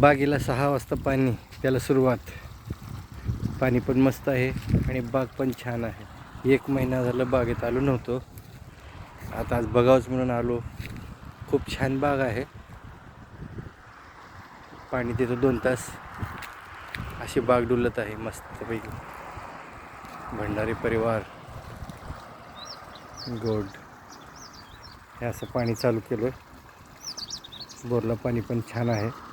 बागेला सहा वाजता पाणी त्याला सुरुवात. पाणी पण मस्त आहे आणि बाग पण छान आहे. एक महिना झालं बागेत आलो नव्हतो. आता आज बघावंच म्हणून आलो. खूप छान बाग आहे. पाणी देतो दोन तास. अशी बाग डुलत आहे मस्तपैकी. भंडारी परिवार. गोड. हे असं पाणी चालू केलं बोरला पाणी पण छान आहे.